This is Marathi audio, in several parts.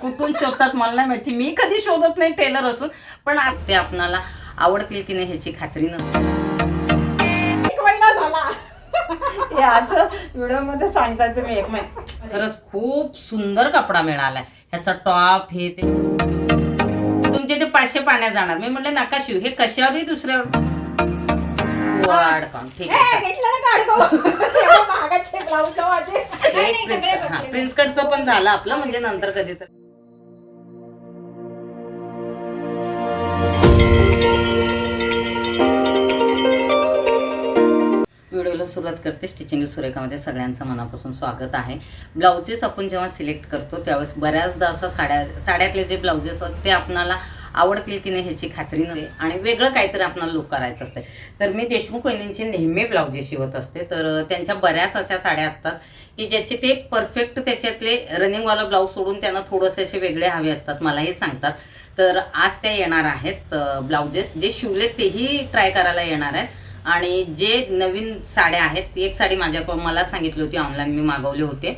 कुठून शोधतात मला नाही माहिती. मी कधी शोधत नाही टेलर असून पण आज ते आपणाला. आवडतील की नाही ह्याची खात्री नसते एक महिना झाला. हे असं व्हिडिओमध्ये सांगतात तुम्ही एक महिना खरंच खूप सुंदर कपडा मिळालाय. ह्याचा टॉप हे ते. तुमचे ते पाचशे पाण्यात जाणार. मी म्हणले नका शिव. हे कशावरही दुसऱ्यावर. ठीक आहे. प्रिन्स कटचं पण झालं आपलं म्हणजे नंतर कधी तर व्हिडिओला सुरुवात करते. स्टिचिंग सुरेखामध्ये सगळ्यांचं मनापासून स्वागत आहे. ब्लाउजेस आपण जेव्हा सिलेक्ट करतो त्यावेळेस बऱ्याचदा असं साड्या साड्यातले जे ब्लाउजेस असतात ते आपणाला आवडतील की नाही ह्याची खात्री नव्हे आणि वेगळं काहीतरी आपणाला लुक करायचं असते. तर मी देशमुख वहिनींचे नेहमी ब्लाउजेस शिवत असते. तर त्यांच्या बऱ्याच अशा साड्या असतात की ज्याचे ते परफेक्ट त्याच्यातले रनिंगवाला ब्लाऊज सोडून त्यांना थोडेसे असे वेगळे हवे असतात मलाही सांगतात. तर आज त्या येणार आहेत ब्लाउजेस जे शिवले तेही ट्राय करायला येणार आहेत. आणि जे नवीन साड्या आहेत ती एक साडी माझ्याकडून मला सांगितली होती ऑनलाईन मी मागवले होते.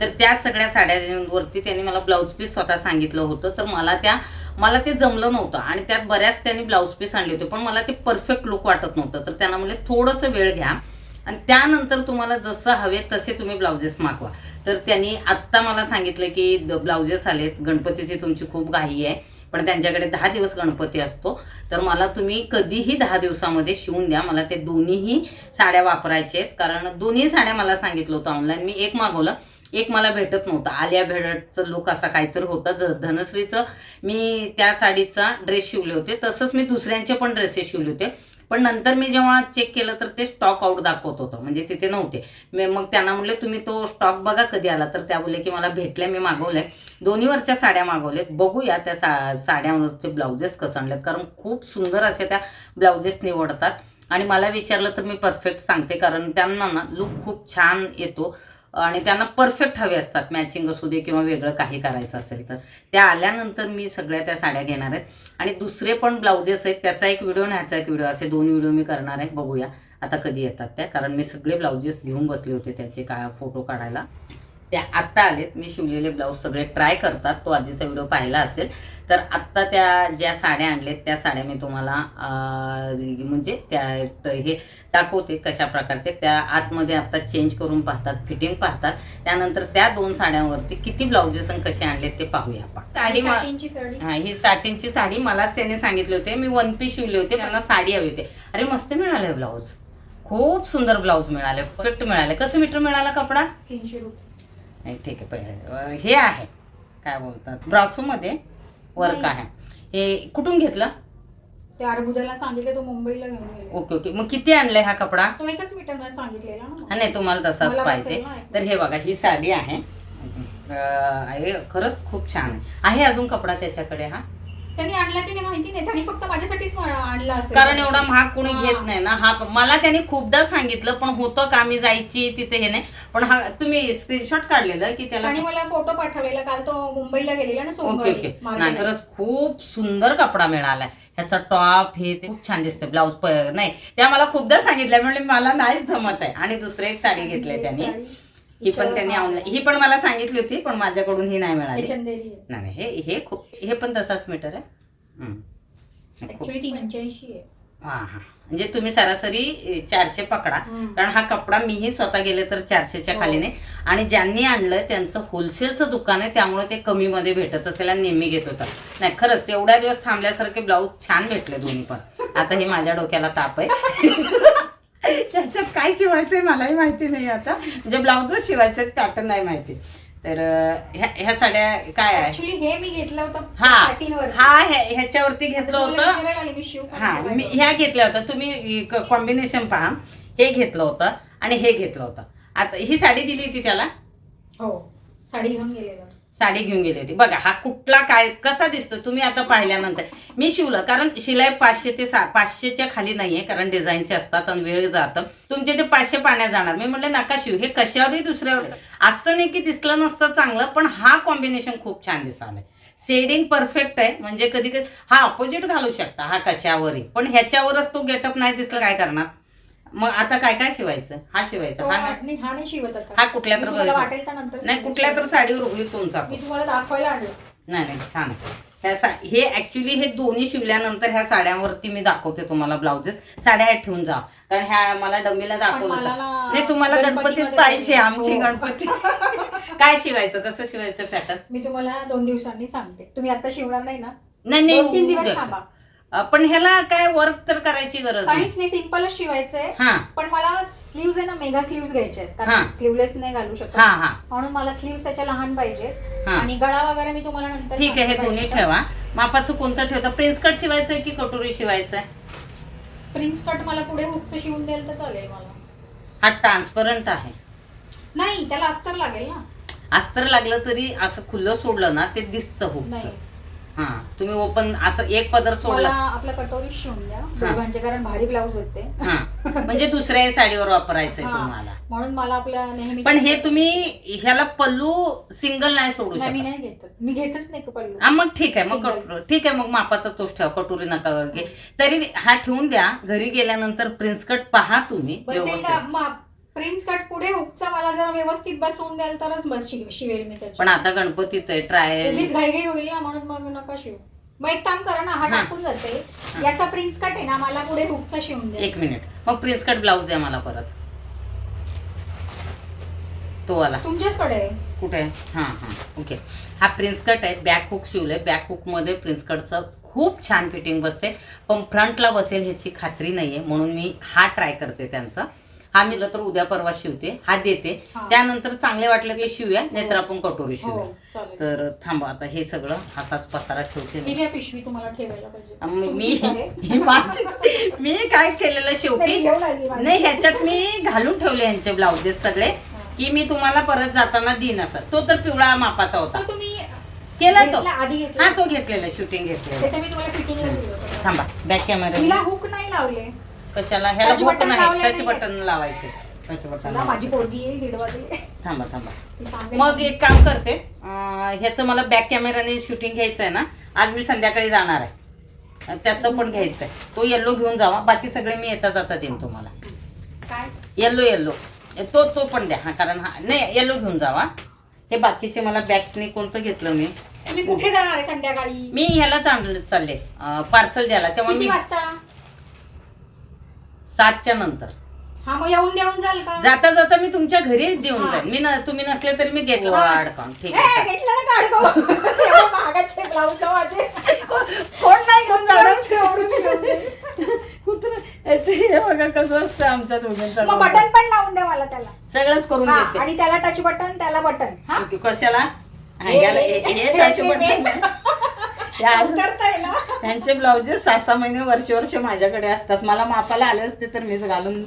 तर त्या सगळ्या साड्यांवरती त्यांनी मला ब्लाऊज पीस स्वतः सांगितलं होतं. तर मला त्या मला ते जमलं नव्हतं आणि त्यात बऱ्याच त्यांनी ब्लाऊज पीस आणले होते पण मला ते परफेक्ट लुक वाटत नव्हतं. तर त्यांना म्हणले थोडंसं वेळ घ्या आणि त्यानंतर तुम्हाला जसं हवे तसे तुम्ही ब्लाउजेस मागवा. तर त्यांनी आत्ता मला सांगितलं की ब्लाउजेस आलेत गणपतीची तुमची खूप घाई आहे. पण त्यांच्याकडे दहा दिवस गणपती असतो. तर मला तुम्ही कधीही दहा दिवसामध्ये शिवून द्या. मला ते दोन्हीही साड्या वापरायचे आहेत. कारण दोन्ही साड्या मला सांगितलं होतं ऑनलाईन मी एक मागवलं. एक मला भेटत नव्हतं. आलिया भेटचं लुक असा काहीतरी होता. ज धनश्रीचं. मी त्या साडीचा ड्रेस शिवले होते. तसंच मी दुसऱ्यांचे पण ड्रेसेस शिवले होते. पण नंतर मी जेव्हा चेक केलं तर ते स्टॉक आउट दाखवत होतं. म्हणजे तिथे नव्हते. मी मग त्यांना म्हणले तुम्ही तो स्टॉक बघा कधी आला. तर त्या बोलले की मला भेटले मी मागवले दोन्हीवरच्या साड्या मागवल्यात. बघूया त्या सा साड्यांवरचे ब्लाउजेस कसं आणलेत. कारण खूप सुंदर अशा त्या ब्लाउजेस निवडतात. आणि मला विचारलं तर मी परफेक्ट सांगते. कारण त्यांना ना लुक खूप छान येतो. आणि त्यांना परफेक्ट हवे असतात. मॅचिंग असू दे किंवा वेगळं काही करायचं असेल तर. त्या आल्यानंतर मी सगळ्या त्या साड्या घेणार आहेत. आणि दुसरे पण ब्लाउजेस आहेत त्याचा एक व्हिडिओ आणि ह्याचा एक व्हिडिओ. असे दोन व्हिडिओ मी करणार आहे बघूया. आता कधी येतात त्या कारण मी सगळे ब्लाउजेस घेऊन बसले होते त्याचे काय फोटो काढायला. त्या आत्ता आलेत. मी शिवलेले ब्लाऊज सगळे ट्राय करतात. तो आधीचा व्हिडिओ पाहिला असेल. तर आत्ता त्या ज्या साड्या आणलेत त्या साड्या मी तुम्हाला म्हणजे त्या हे दाखवते कशा प्रकारचे. त्या आतमध्ये आता चेंज करून पाहतात फिटिंग पाहतात. त्यानंतर त्या दोन साड्यांवरती किती ब्लाउजेस आणि कसे आणलेत ते पाहूया आपण. साडी? हा ही साठींची साडी मलाच त्याने सांगितले होते. मी वन पीस शिवले होते मला साडी हवी होती. अरे मस्त मिळाले ब्लाऊज. खूप सुंदर ब्लाऊज मिळाले परफेक्ट मिळाले कसं मीटर मिळाला कपडा? तीनशे रुपये. नाही ठीक आहे पहिले हे आहे. काय बोलतात ब्रासोमध्ये वर्क आहे. हे कुठून घेतलं? ते अरबुजाला सांगितले तो मुंबईला घेऊन गेले. Okay okay. मग किती आणलंय हा कपडा? तो एकच मीटरमध्ये सांगितलेला ना. हा नाही तुम्हाला तसाच मला पाहिजे. बसेल ना. तर हे बघा ही साडी आहे. अं, खरंच खूप छान आहे. आहे अजून कपडा त्याच्याकडे हा? त्यांनी आणला की नाही माहिती नाही. त्यांनी फक्त माझ्यासाठीच आणला असेल. कारण एवढा महाग कोणी. घेत नाही ना. हा मला त्यांनी खूपदा सांगितलं पण होतं का मी जायची तिथे हे नाही. पण हा तुम्ही स्क्रीनशॉट काढलेलं की त्याला आणि मला फोटो पाठवलेला. काल तो मुंबईला गेलेला ना ओके ओके. नाही. खरंच खूप सुंदर कपडा मिळालाय ह्याचा टॉप हे ते खूप छान दिसतोय. ब्लाऊज नाही त्या मला खूपदा सांगितलं म्हणजे मला नाही जमत आहे. आणि दुसरं एक साडी घेतली त्यांनी. ही पण त्यांनी ऑनलाईन ही पण मला सांगितली होती पण माझ्याकडून ही नाही मिळाली. हे नाही हे हे खूप हे पण तसाच मीटर आहे. हा हा म्हणजे तुम्ही सरासरी चारशे पकडा. कारण हा कपडा मीही स्वतः गेले तर चारशेच्या हो. खाली नाही. आणि ज्यांनी आणलं त्यांचं होलसेलचं दुकान आहे त्यामुळे ते कमीमध्ये भेटत असेल आणि नेहमी घेत होतं नाही खरंच एवढ्या दिवस थांबल्यासारखे ब्लाऊज छान भेटले दोन्ही पण. आता हे माझ्या डोक्याला ताप आहे. काय शिवायचंय मलाही माहिती नाही आता. म्हणजे ब्लाऊजच शिवायचे पॅटर्न नाही माहिती. तर ह्या ह्या साड्या काय आहे? ऍक्च्युली हे मी घेतलं होतं हा. साठींवर हा ह्या- ह्याच्यावरती घेतलं होतं. मी शिव हा मी ह्या घेतल्या होत्या. तुम्ही कॉम्बिनेशन पहा. हे घेतलं होतं आणि हे घेतलं होतं. आता ही साडी दिली होती त्याला? हो साडी घेऊन गेलेला. साडी घेऊन गेली होती. बघा हा कुठला काय कसा दिसतो तुम्ही आता पाहिल्यानंतर. मी शिवलं कारण शिलाई पाचशे ते सा पाचशेच्या खाली नाहीये कारण डिझाईनचे असतात आणि वेळ जातं. तुमचे ते पाचशे पाण्यात जाणार. मी म्हणलं नका शिव हे कशावरही दुसऱ्यावर असं नाही की दिसलं नसतं चांगलं पण हा कॉम्बिनेशन खूप छान दिसायलाय. सेडिंग परफेक्ट आहे म्हणजे कधी कधी हा अपोजिट घालू शकता हा कशावरही. पण ह्याच्यावरच तो गेटअप नाही दिसला काय करणार? मग आता काय काय शिवायचं हा शिवायचा तो हा नाही नाही हा नाही शिवत आता हा कुठल्या तर मी तुम्हाला बघायचा. वाटेल तर नंतर नाही कुठल्या तर साडीवर होईल तुमचा मी तुम्हाला दाखवायला आणलं नाही नाही छान. ह्या सा हे ऍक्च्युली हे दोन्ही शिवल्यानंतर ह्या साड्यांवरती मी दाखवते तुम्हाला ब्लाउजेस साड्या ह्या ठेवून जा कारण ह्या मला डमीला दाखवलं मला होतं. नाही तुम्हाला गणपतीमध्ये गणपतीत पाहिजे पाहिजे. आमची हो. गणपती काय शिवायचं कसं शिवायचं पॅटर्न मी तुम्हाला दोन दिवसांनी सांगते तुम्ही आता शिवणार नाही ना नाही नाही दोन तीन दिवस उद्या. थांबा. पण ह्याला काय वर्क तर करायची गरज नाही. काहीच नाही सिम्पलच शिवायचंय. हा. पण मला स्लीव्ज आहे ना मेगा स्लीव्ज घ्यायचे आहेत. हा. कारण स्लीवलेस नाही घालू शकत. हा हा. म्हणून मला स्लीव्स त्याच्या लहान पाहिजे. हा. आणि गळा वगैरे मी तुम्हाला नंतर ठीक आहे हे दोन्ही ठेवा. मापाचं कोणतं ठेवतं? प्रिन्स कट शिवायचंय की कटोरी शिवायचंय. प्रिन्स कट मला पुढे हुकचं शिवून द्याल तर चालेल मला. हा ट्रान्सपरंट आहे. नाही त्याला अस्तर लागेल ना. अस्तर लागलं तरी असं खुलं सोडलं ना ते दिसतं नाही. खूप हा. तुम्ही ओपन असं एक पदर मला सोडला. आपला कटोरी शिवून द्या. दोघांचे कारण भारी ब्लाऊज होते हा. म्हणजे दुसऱ्या साडीवर वापरायचंय तुम्हाला. म्हणून मला आपल्या नेहमी पण हे तुम्ही ह्याला पल्लू सिंगल नाही सोडू नाही मी शकत. नाही घेत मी घेतच नाही का पल्लू. हा मग ठीक आहे मग Single. कटोरी ठीक आहे मग मापाचा तोच ठेवा कटोरी नका घे. तरी हा ठेवून द्या. घरी गेल्यानंतर प्रिन्स कट पहा तुम्ही बसेल व्यवस्थित. का प्रिन्स कट पुढे हुकचा मला जर व्यवस्थित बसवून द्याल तरच बस शिव- शिवेल मी त्याची पण आता गणपतीत आहे ट्रायल उगीच घाई होईल ना म्हणून मग नका शिव. मग एक काम करा ना हा हा. टाकून जाते. याचा प्रिन्स कट आहे ना मला पुढे हुकचा शिवून द्या. एक मिनिट. मग प्रिन्स कट ब्लाऊज द्या मला परत. तो आला तुमच्याचकडे आहे. कुठे? आहे हां हां. ओके. हा प्रिन्स कट आहे बॅक हुक शिवलंय. बॅक हुकमध्ये प्रिन्स कटचं खूप छान फिटिंग बसते. पण फ्रंटला बसेल ह्याची खात्री नाही आहे म्हणून मी हा ट्राय करते त्यांचा. हा मी तर उद्या परवा शिवते हा देते. हा. त्यानंतर चांगले वाटले की शिवूया नाहीतर आपण कटोरी हो शिवूया. चालेल. तर थांबा आता हे सगळं असाच पसारा ठेवते ही मी पिशवी तुम्हाला ठेवायला पाहिजे. ही काय केलेलं शेवटी. नाही ह्याच्यात मी घालून ठेवले यांचे ब्लाउजेस सगळे की मी तुम्हाला परत जाताना देईन असं. तो तर पिवळा मापाचा होता. तुम्ही केला तो. आधी हा तो घेतलेला शूटिंग घेतलेला. थांबा बॅक कॅमेरा हुक नाही लावले. कशाला? ह्याला टच बटन बटन आहे. लावले टच नाहीये. बटन लावायचे. टच बटन चला माझी पोरगी येईल दीड वाजले थांबा थांबा. ती सांगेल. मग एक काम करते. अं, ह्याचं मला बॅक कॅमेराने शूटिंग घ्यायचं आहे ना. आज मी संध्याकाळी जाणार आहे. अं, त्याचं पण घ्यायचं आहे तो येल्लो घेऊन जावा. बाकी सगळे मी येता जाता देईन तुम्हाला. काय? येल्लो येल्लो तो तो पण द्या. हा कारण हा नाही येल्लो घेऊन जावा. हे बाकीचे मला बॅगने कोणतं घेतलं मी? तुम्ही कुठे जाणार आहे संध्याकाळी? मी ह्याला चांगलं चालले. पार्सल द्यायला. तेव्हा किती मी वाजता? सातच्या नंतर. हा मग येऊन देऊन जाल का? जाता जाता मी तुमच्या घरी देऊन. जाईन मी न- तुम्ही नसले तरी मी गेटला हा. अडकावून ठीक ए, आहे घेतलं ना काढतो एवढे महागाचे ब्लाऊज माझे. कोण नाही घेऊन जाणार? जाईल. याचे हे बघा कसं असतं आमच्या दोघांचं मग बटन पण लावून द्या मला त्याला. सगळंच करून हा, देते. आणि त्याला टच बटन त्याला बटन हा? कशाला? हा, हे- हे touch button. त्यांचे ब्लाउजेस सहा सहा महिने वर्ष वर्ष माझ्याकडे असतात. मला मापाला आले असते तर मीच घालून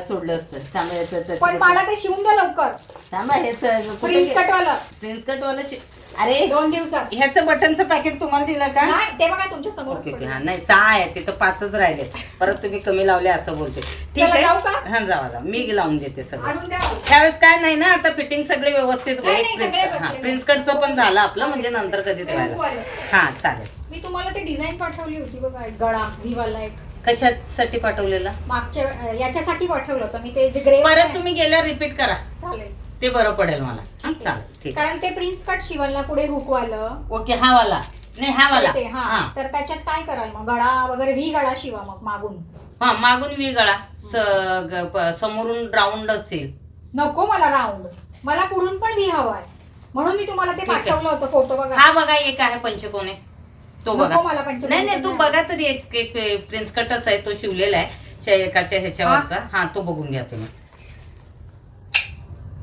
सोडलं असतं. त्यामुळे पण मला ते शिवून द्या लवकर. थांबा हेच प्रिन्स कटवालं प्रिन्स कट वाला शि- अरे दोन दिवसात. ह्याचं बटनचं पॅकेट तुम्हाला दिलं का? नाही ते बघा तुमच्यासमोर ओके ओके. हा नाही सहा आहे तिथं पाचच राहिले. परत तुम्ही कमी लावले असं बोलते. ठीक चला, जाऊ का? आहे हा जावा जावा. मी लावून देते सगळं. आणून द्या. त्यावेळेस काय नाही ना आता फिटिंग सगळे व्यवस्थित नाही, नाही, सगळे प्रिन्स- हा कटचं पण झालं आपलं म्हणजे नंतर कधी हुकवालं. हा चालेल. मी तुम्हाला ते डिझाईन पाठवली होती बघा एक गळा व्हीवाला एक. कशासाठी पाठवलेलं? मागच्या याच्यासाठी पाठवलं होतं. मी ते जे ग्रे परत तुम्ही गेल्यावर रिपीट करा. चालेल. ते बरं पडेल मला. चालेल ठीक कारण ते प्रिन्स कट शिवलला पुढे हुकवालं. ओके हा वाला. नाही हा वाला. ते हा. हा. तर त्याच्यात काय कराल मग? गळा वगैरे व्ही गळा शिवा मग मागून. हा मागून वेगळा स- ग- प- समोरून राऊंडच येईल नको मला राऊंड मला पुढून पण व्ही हवाय. म्हणून मी तुम्हाला ते ठीक आहे. पाठवलं होतं फोटो बघा. हा बघा एक आहे पंचकोने तो नको बघा. मला पंचकोनी नाही नाही तू. बघा तरी एक एक प्रिन्स कटच आहे तो शिवलेला आहे. शे- एकाच्या ह्याच्यावरचा. हा तो बघून घ्या तुम्ही.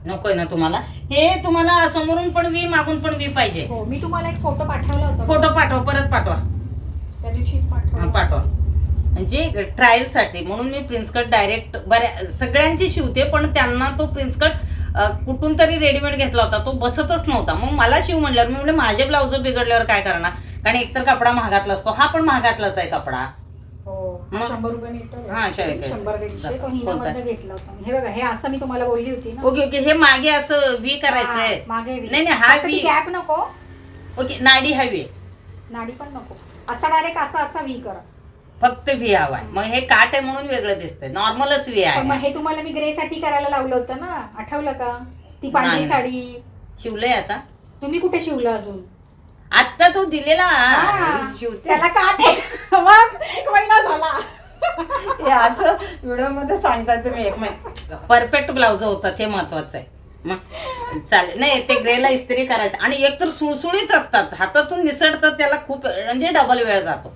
नकोय ना तुम्हाला. हे तुम्हाला समोरून पण वी मागून पण वी पाहिजे. हो मी तुम्हाला एक फोटो पाठवला होता फोटो पाठवा परत पाठवा. त्या दिवशीच पाठवला. पाठवा. म्हणजे ट्रायलसाठी म्हणून मी प्रिन्स कट डायरेक्ट बऱ्या सगळ्यांची शिवते पण त्यांना तो प्रिन्स कट अ, कुठून तरी रेडीमेड घेतला होता तो बसतच नव्हता. मग मला शिव म्हणल्यावर मी म्हणजे माझे ब्लाउज बिघडल्यावर काय करणार? कारण एकतर कपडा महागातला असतो. हा पण महागातलाच आहे कपडा? शंभर रुपये मीटर हा, शंभर रुपये. शंभर दीडशे तो कोणता? हिनामध्ये घेतला होता. मी. हे बघा हे असं मी तुम्हाला बोलली होती ना. Okay okay. हे मागे असं वी करायचंय हा, मागे नाही नाही हा वी गॅप नको. ओके नाडी हवी. आहे. नाडी पण नको. असा डायरेक्ट असा असा व्ही करा. फक्त व्ही हवाय मग हे काट आहे म्हणून वेगळं दिसतंय. नॉर्मलच व्ही पण मग आहे हे तुम्हाला मी ग्रे साठी करायला लावलं होतं ना. आठवलं का? ती पांढरी नाही. साडी. शिवलंय असा. तुम्ही कुठे शिवलं अजून? आता तो दिलेला. हा, त्याला काट आहे मग एक महिना झाला. हे असं व्हिडिओमध्ये सांगता तुम्ही एक परफेक्ट ब्लाउज होता ते महत्वाचं आहे. मग चालेल. नाही ते ग्रेला इस्त्री करायचं. आणि एक तर सुळसुळीत असतात. हातातून निसटतं त्याला खूप म्हणजे डबल वेळ जातो.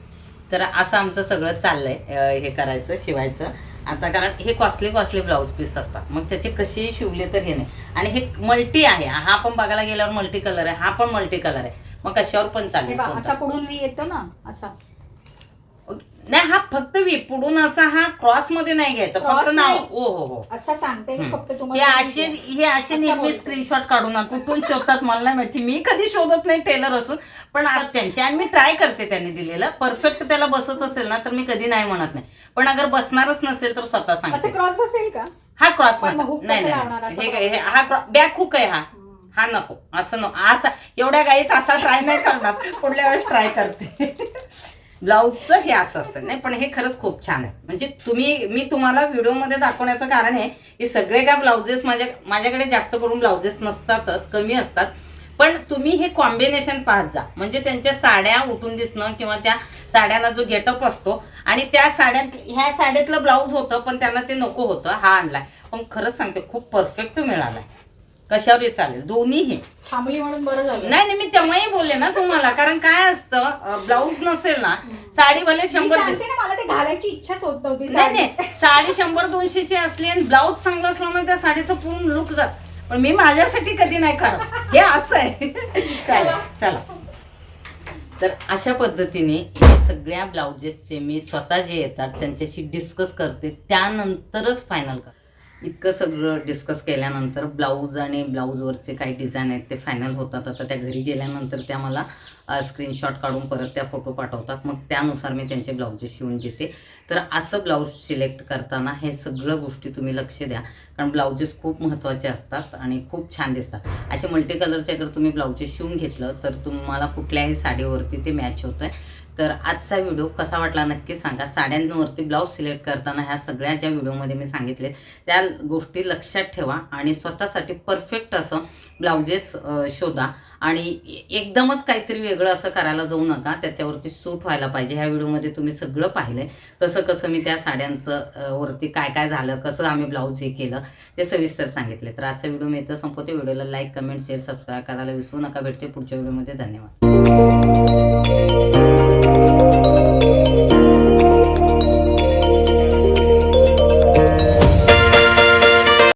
तर असं आमचं सगळं चाललंय अं, हे करायचं शिवायचं. आता कारण हे कॉस्टली कॉस्टली ब्लाऊज पीस असतात. मग त्याचे कसे शिवले तर हे नाही. आणि हे मल्टी आहे. हा पण बघायला गेल्यावर मल्टी कलर आहे. हा पण मल्टी कलर आहे. मग कशावर पण हे चालेल बघ, कोणता. असा पुढून मी येतो ना असा. नाही हा फक्त वी पुढून असा हा क्रॉसमध्ये नाही घ्यायचा Cross फक्त नाव. नाही. हो हो असा सांगते मी फक्त हे तुम्हाला असे हे असे असं नेहमी बोलते. स्क्रीनशॉट काढून ना कुठून शोधतात मला नाही माहिती. मी कधी शोधत नाही टेलर असून. पण आता त्यांचे आणि मी ट्राय करते त्यांनी दिलेलं. परफेक्ट त्याला बसत असेल ना तर मी कधी नाही म्हणत नाही. पण अगर बसणारच नसेल तर स्वतः असं सांगते क्रॉस बसेल का? हा क्रॉस पण मग hook नाही कसं नाही, लावणार असं हे हे हा बॅक हुक आहे हा. हा नको असं नको. असा एवढ्या गाईत असा ट्राय नाही करणार. पुढल्या वेळेस ट्राय करते. ब्लाऊजचं हे असं असतं. नाही पण हे खरंच खूप छान आहे. म्हणजे तुम्ही मी तुम्हाला व्हिडिओमध्ये दाखवण्याचं कारण आहे की सगळे काय ब्लाउजेस माझ्या माझ्याकडे जास्त करून ब्लाउजेस नसतातच कमी असतात. पण तुम्ही हे कॉम्बिनेशन पाहत जा. म्हणजे त्यांच्या साड्या उठून दिसणं किंवा त्या साड्यांना जो गेटअप असतो आणि त्या साड्या ह्या साड्यातलं ब्लाऊज होतं पण त्यांना ते नको होतं हा आणलाय. पण खरंच सांगते खूप परफेक्ट मिळालाय. कशावरही चालेल? दोन्ही हे. थांबली म्हणून बरं झालं. नाही नाही मी तेव्हाही बोलले ना तुम्हाला कारण काय असतं ब्लाऊज नसेल ना साडी भले मी शंभर सांगते ना मला ते घालायची इच्छाच होत नव्हती नाही साडी. नाही साडी शंभर दोनशेची असली आणि ब्लाऊज चांगला असला ना त्या साडीचं पूर्ण लुक जात. पण मी माझ्यासाठी कधी नाही करत. हे असं आहे. चला चला. तर अशा पद्धतीने हे सगळ्या ब्लाउजेसचे मी स्वतः जे येतात त्यांच्याशी डिस्कस करते त्यानंतरच फायनल कर इतकं सगळं डिस्कस केल्यानंतर ब्लाऊज आणि ब्लाऊजवरचे काही डिझाईन आहेत ते फायनल होतात. आता त्या घरी गेल्यानंतर त्या मला स्क्रीनशॉट काढून परत त्या फोटो पाठवतात. मग त्यानुसार मी त्यांचे ब्लाऊज शिवून घेते. तर असं ब्लाऊज सिलेक्ट करताना हे सगळं गोष्टी तुम्ही लक्ष द्या. कारण ब्लाऊजेस खूप महत्त्वाचे असतात आणि खूप छान दिसतात. असे मल्टी कलरचे जर तुम्ही ब्लाऊजेस शिवून घेतलं तर तुम्हाला कुठल्याही साडीवरती ते मॅच होतं आहे तर आजचा व्हिडिओ कसा वाटला नक्की सांगा. साड्यांवरती ब्लाऊज सिलेक्ट करताना ह्या सगळ्या ज्या व्हिडिओमध्ये मी सांगितले त्या गोष्टी लक्षात ठेवा आणि स्वतःसाठी परफेक्ट असं ब्लाउजेस शोधा. आणि एकदमच काहीतरी वेगळं असं करायला जाऊ नका. त्याच्यावरती सूट व्हायला पाहिजे. ह्या व्हिडिओमध्ये तुम्ही सगळं पाहिलं कसं कसं मी त्या साड्यांचं वरती काय काय झालं कसं आम्ही ब्लाऊज हे केलं ते सविस्तर सांगितले तर आजचा व्हिडिओ मी इथं संपवते व्हिडिओला. लाईक कमेंट शेअर सबस्क्राईब करायला विसरू नका. भेटते पुढच्या व्हिडिओमध्ये धन्यवाद.